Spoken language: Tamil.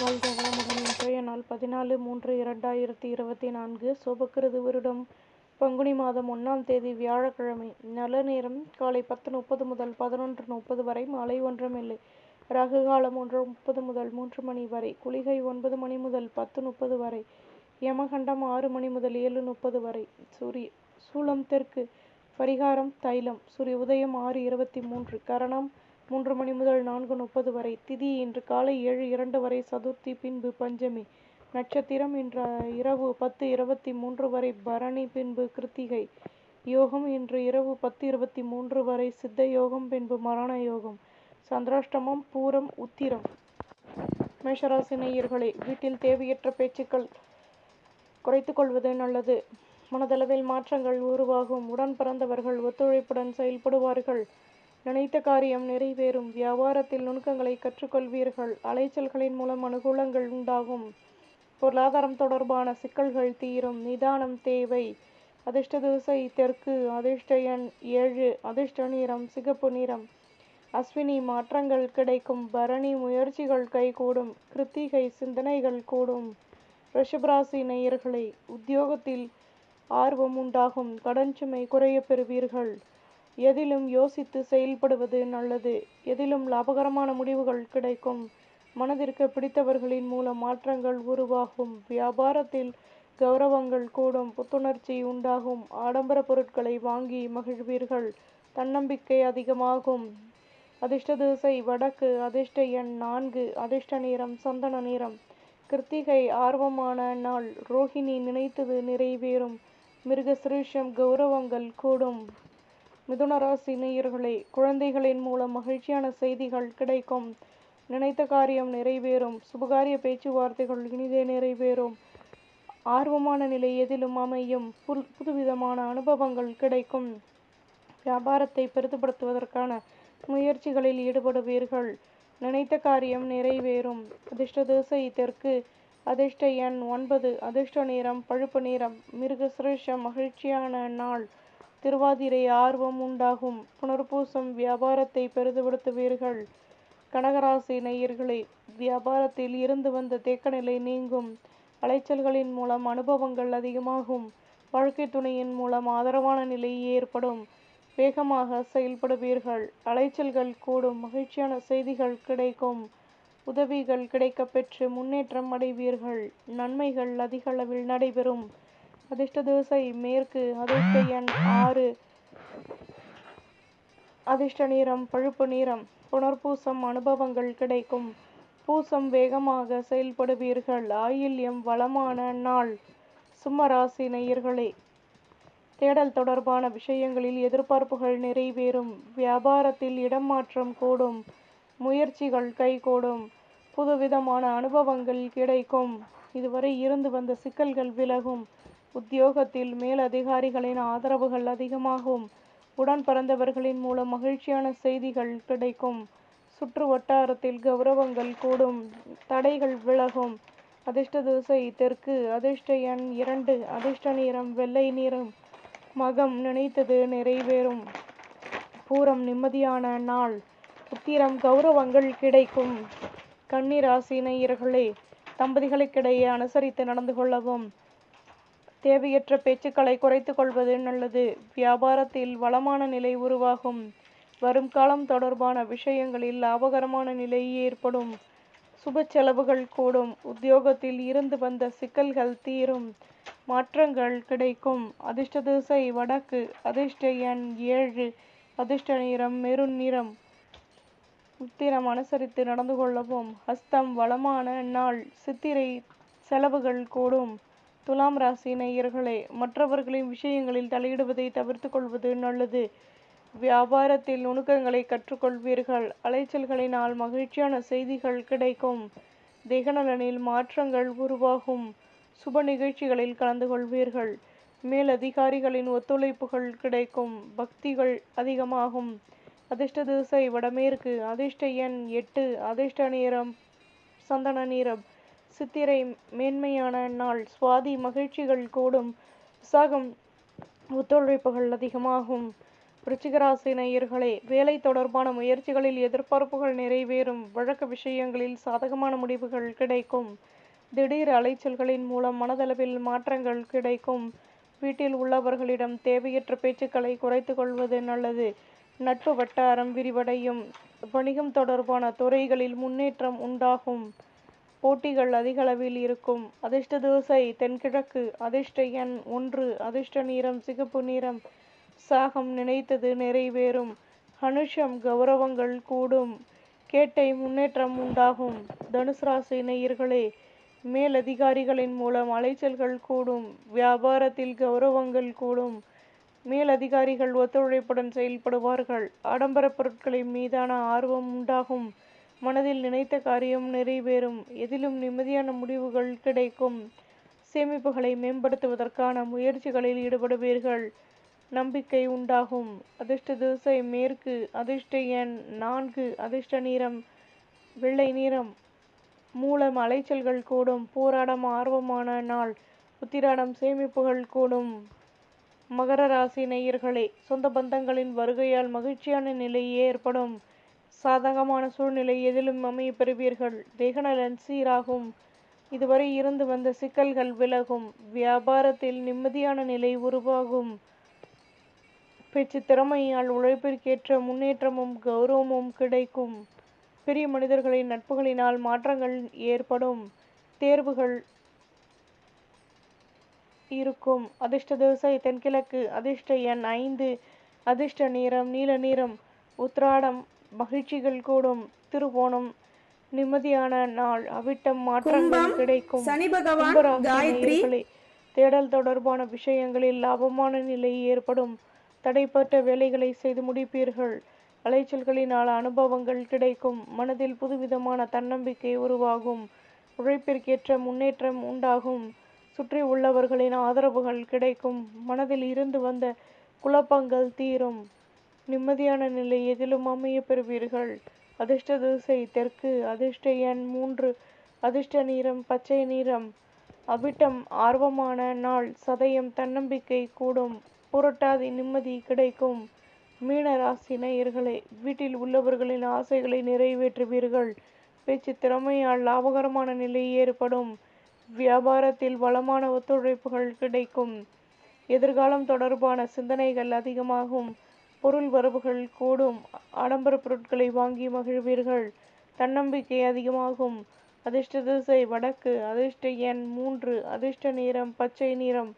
வாழ்க வளமுடன் இன்றைய நாள் பதினாலு மூன்று இரண்டாயிரத்தி இருபத்தி நான்கு சுபக்கிருது வருடம். பங்குனி மாதம் ஒன்றாம் தேதி வியாழக்கிழமை. நல்ல நேரம். காலை பத்து முப்பது முதல் பதினொன்று முப்பது வரை மாலை ஒன்றமில்லை ராகு காலம் ஒன்று முப்பது முதல் மூன்று மணி வரை. குளிகை ஒன்பது மணி முதல் பத்து முப்பது வரை. யமகண்டம் ஆறு மணி முதல் ஏழு முப்பது வரை. சூரிய சூலம் தெற்கு. பரிகாரம் தைலம். சூரிய உதயம் ஆறு இருபத்தி மூன்று. கரணம் மூன்று மணி முதல் நான்கு முப்பது வரை. திதி இன்று காலை ஏழு இரண்டு வரை சதுர்த்தி பின்பு பஞ்சமி. நட்சத்திரம் இன்று இரவு பத்து இருபத்தி மூன்று வரை பரணி பின்பு கிருத்திகை. யோகம் இன்று இரவு பத்து இருபத்தி மூன்று வரை சித்த யோகம் பின்பு மரண யோகம். சந்திராஷ்டமம் பூரம் உத்திரம். மேஷராசி நேயர்களே வீட்டில் தேவையற்ற பேச்சுக்கள் குறைத்து கொள்வது நல்லது. மனதளவில் மாற்றங்கள் உருவாகும். உடன் பிறந்தவர்கள் ஒத்துழைப்புடன் செயல்படுவார்கள். நினைத்த காரியம் நிறைவேறும். வியாபாரத்தில் நுணுக்கங்களை கற்றுக்கொள்வீர்கள். அலைச்சல்களின் மூலம் அனுகூலங்கள் உண்டாகும். பொருளாதாரம் தொடர்பான சிக்கல்கள் தீரும். நிதானம் தேவை. அதிர்ஷ்ட திசை தெற்கு. அதிர்ஷ்ட எண் ஏழு. அதிர்ஷ்ட நிறம் சிகப்பு நிறம். அஸ்வினி மாற்றங்கள் கிடைக்கும். பரணி முயற்சிகள் கைகூடும். கிருத்திகை சிந்தனைகள் கூடும். ரிஷபராசி நேயர்களை உத்தியோகத்தில் ஆர்வம் உண்டாகும். கடன் சுமை குறைய பெறுவீர்கள். எதிலும் யோசித்து செயல்படுவது நல்லது. எதிலும் லாபகரமான முடிவுகள் கிடைக்கும். மனதிற்கு பிடித்தவர்களின் மூலம் மாற்றங்கள் உருவாகும். வியாபாரத்தில் கௌரவங்கள் கூடும். புத்துணர்ச்சி உண்டாகும். ஆடம்பர பொருட்களை வாங்கி மகிழ்வீர்கள். தன்னம்பிக்கை அதிகமாகும். அதிர்ஷ்ட திசை வடக்கு அதிர்ஷ்ட எண் நான்கு அதிர்ஷ்ட நேரம் சந்தன நிறம். கிருத்திகை ஆர்வமான நாள். ரோஹிணி நினைத்தது நிறைவேறும். மிருகசிருஷம் கௌரவங்கள் கூடும். மிதுன ராசி நேயர்களே குழந்தைகளின் மூலம் மகிழ்ச்சியான செய்திகள் கிடைக்கும். நினைத்த காரியம் நிறைவேறும். சுபகாரிய பேச்சுவார்த்தைகள் இனிதே நிறைவேறும். ஆர்வமான நிலை எதிலும் அமையும். புதுவிதமான அனுபவங்கள் கிடைக்கும். வியாபாரத்தை பெரிதுபடுத்துவதற்கான முயற்சிகளில் ஈடுபடுவீர்கள். நினைத்த காரியம் நிறைவேறும். அதிர்ஷ்ட திசை தெற்கு. அதிர்ஷ்ட எண் ஒன்பது. அதிர்ஷ்ட நிறம் பழுப்பு நிறம். மிருகசிரேஷம் மகிழ்ச்சியான நாள். திருவாதிரை ஆர்வம் உண்டாகும். புனர்பூசம் வியாபாரத்தை பெரிதுபடுத்துவீர்கள். கனகராசி நேயர்களே வியாபாரத்தில் இருந்து வந்த தேக்கநிலை நீங்கும். அலைச்சல்களின் மூலம் அனுபவங்கள் அதிகமாகும். வாழ்க்கை துணையின் மூலம் ஆதரவான நிலை ஏற்படும். வேகமாக செயல்படுவீர்கள். அலைச்சல்கள் கூடும். மகிழ்ச்சியான செய்திகள் கிடைக்கும். உதவிகள் கிடைக்கப்பெற்று முன்னேற்றம் அடைவீர்கள். நன்மைகள் அதிக அளவில் நடைபெறும். அதிர்ஷ்ட திசை மேற்கு அதிர்ஷ்ட எண் ஆறு. அதிர்ஷ்ட நிறம் பழுப்பு நிறம் புனர்பூசம் அனுபவங்கள் கிடைக்கும். பூசம் வேகமாக செயல்படுவீர்கள். ஆயில்யம் வளமான நாள் சிம்மராசி நேயர்களே. தேடல் தொடர்பான விஷயங்களில் எதிர்பார்ப்புகள் நிறைவேறும். வியாபாரத்தில் இடம் மாற்றம் கூடும். முயற்சிகள் கைகூடும். புதுவிதமான அனுபவங்கள் கிடைக்கும். இதுவரை இருந்து வந்த சிக்கல்கள் விலகும். உத்தியோகத்தில் மேலதிகாரிகளின் ஆதரவுகள் அதிகமாகும். உடன் பிறந்தவர்களின் மூலம் மகிழ்ச்சியான செய்திகள் கிடைக்கும். சுற்று வட்டாரத்தில் கௌரவங்கள் கூடும். தடைகள் விலகும். அதிர்ஷ்ட திசை தெற்கு. அதிர்ஷ்ட எண் இரண்டு. அதிர்ஷ்ட நிறம் வெள்ளை நிறம். மகம் நினைத்தது நிறைவேறும். பூரம் நிம்மதியான நாள். உத்திரம் கௌரவங்கள் கிடைக்கும். கன்னிராசி நேயர்களே தம்பதிகளுக்கிடையே அனுசரித்து நடந்து கொள்ளவும். தேவையற்ற பேச்சுக்களை குறைத்து கொள்வது நல்லது. வியாபாரத்தில் வளமான நிலை உருவாகும். வரும் காலம் தொடர்பான விஷயங்களில் லாபகரமான நிலை ஏற்படும். சுப செலவுகள் கூடும். உத்தியோகத்தில் இருந்து வந்த சிக்கல்கள் தீரும். மாற்றங்கள் கிடைக்கும். அதிர்ஷ்ட திசை வடக்கு அதிர்ஷ்ட எண் ஏழு அதிர்ஷ்ட நிறம் மெருண் நிறம். உத்திரம் அனுசரித்து நடந்து கொள்ளவும். ஹஸ்தம் வளமான நாள் சித்திரை செலவுகள் கூடும். துலாம் ராசி நேயர்களே மற்றவர்களின் விஷயங்களில் தலையிடுவதை தவிர்த்து கொள்வது நல்லது. வியாபாரத்தில் நுணுக்கங்களை கற்றுக்கொள்வீர்கள். அலைச்சல்களினால் மகிழ்ச்சியான செய்திகள் கிடைக்கும். தேகநலனில் மாற்றங்கள் உருவாகும். சுப நிகழ்ச்சிகளில் கலந்து கொள்வீர்கள். மேலதிகாரிகளின் ஒத்துழைப்புகள் கிடைக்கும். பக்திகள் அதிகமாகும். அதிர்ஷ்ட திசை வடமேற்கு அதிர்ஷ்ட எண் எட்டு அதிர்ஷ்ட நிறம் சந்தன நிறம். சித்திரை மேன்மையான நாள். சுவாதி மகிழ்ச்சிகள் கூடும். விசாகம் ஒத்துழைப்புகள் அதிகமாகும். விருச்சிகராசி நேயர்களே வேலை தொடர்பான முயற்சிகளில் எதிர்பார்ப்புகள் நிறைவேறும். வழக்கு விஷயங்களில் சாதகமான முடிவுகள் கிடைக்கும். திடீர் அலைச்சல்களின் மூலம் மனதளவில் மாற்றங்கள் கிடைக்கும். வீட்டில் உள்ளவர்களிடம் தேவையற்ற பேச்சுக்களை குறைத்து கொள்வது நல்லது. நட்பு வட்டாரம் விரிவடையும். வணிகம் தொடர்பான துறைகளில் முன்னேற்றம் உண்டாகும். போட்டிகள் அதிகளவில் இருக்கும். அதிர்ஷ்ட தோசை தென்கிழக்கு அதிர்ஷ்ட எண் ஒன்று அதிர்ஷ்ட நிறம் சிகப்பு நிறம். சாகம் நினைத்தது நிறைவேறும். அனுஷம் கௌரவங்கள் கூடும். கேட்டை முன்னேற்றம் உண்டாகும். தனுசு ராசி நேயர்களே மேலதிகாரிகளின் மூலம் அலைச்சல்கள் கூடும். வியாபாரத்தில் கௌரவங்கள் கூடும். மேலதிகாரிகள் ஒத்துழைப்புடன் செயல்படுவார்கள். ஆடம்பர பொருட்களின் மீதான ஆர்வம் உண்டாகும். மனதில் நினைத்த காரியம் நிறைவேறும். எதிலும் நிம்மதியான முடிவுகள் கிடைக்கும். சேமிப்புகளை மேம்படுத்துவதற்கான முயற்சிகளில் ஈடுபடுவீர்கள். நம்பிக்கை உண்டாகும். அதிர்ஷ்ட திசை மேற்கு அதிர்ஷ்ட எண் நான்கு அதிர்ஷ்ட நிறம் வெள்ளை நிறம். மூலம் அலைச்சல்கள் கூடும். போராடம் ஆர்வமான நாள். உத்திராடம் சேமிப்புகள் கூடும். மகர ராசி நேயர்களே சொந்த பந்தங்களின் வருகையால் மகிழ்ச்சியான நிலை ஏற்படும். சாதகமான சூழ்நிலை எதிலும் அமைய பெறுவீர்கள். தேகநலன் சீராகும். இதுவரை இருந்து வந்த சிக்கல்கள் விலகும். வியாபாரத்தில் நிம்மதியான நிலை உருவாகும். பேச்சு திறமையால் உழைப்பிற்கேற்ற முன்னேற்றமும் கௌரவமும் கிடைக்கும். பெரிய மனிதர்களின் நட்புகளினால் மாற்றங்கள் ஏற்படும். தேர்வுகள் இருக்கும். அதிர்ஷ்ட திசை தென்கிழக்கு அதிர்ஷ்ட எண் ஐந்து அதிர்ஷ்ட நிறம் நீல நிறம் உத்ராடம் மகிழ்ச்சிகள் கூடும். திருவோணம் நிம்மதியான நாள். அவிட்டம் மாற்றங்கள் கிடைக்கும். சனி பகவான், கும்பராசி காயத்ரி. நேயர்களே, தேடல் தொடர்பான விஷயங்களில் லாபமான நிலை ஏற்படும். தடைப்பட்ட வேலைகளை செய்து முடிப்பீர்கள். அலைச்சல்களினால் அனுபவங்கள் கிடைக்கும். மனதில் புதுவிதமான தன்னம்பிக்கை உருவாகும். உழைப்பிற்கேற்ற முன்னேற்றம் உண்டாகும். சுற்றி உள்ளவர்களின் ஆதரவுகள் கிடைக்கும். மனதில் இருந்து வந்த குழப்பங்கள் தீரும். நிம்மதியான நிலை எதிலும் அமைய பெறுவீர்கள். அதிர்ஷ்ட திசை தெற்கு அதிர்ஷ்ட எண் மூன்று அதிர்ஷ்ட நிறம் பச்சை நிறம். அபிட்டம் ஆர்வமான நாள் சதயம் தன்னம்பிக்கை கூடும் புரட்டாதி நிம்மதி கிடைக்கும். மீன ராசி நேயர்களே வீட்டில் உள்ளவர்களின் ஆசைகளை நிறைவேற்றுவீர்கள். பேச்சு திறமையால் லாபகரமான நிலை ஏற்படும். வியாபாரத்தில் வளமான ஒத்துழைப்புகள் கிடைக்கும். எதிர்காலம் தொடர்பான சிந்தனைகள் அதிகமாகும். பொருள் வரவுகள் கூடும். ஆடம்பர பொருட்களை வாங்கி மகிழ்வீர்கள். தன்னம்பிக்கை அதிகமாகும். அதிர்ஷ்ட திசை வடக்கு. அதிர்ஷ்ட எண் மூன்று. அதிர்ஷ்ட நிறம் பச்சை நிறம்.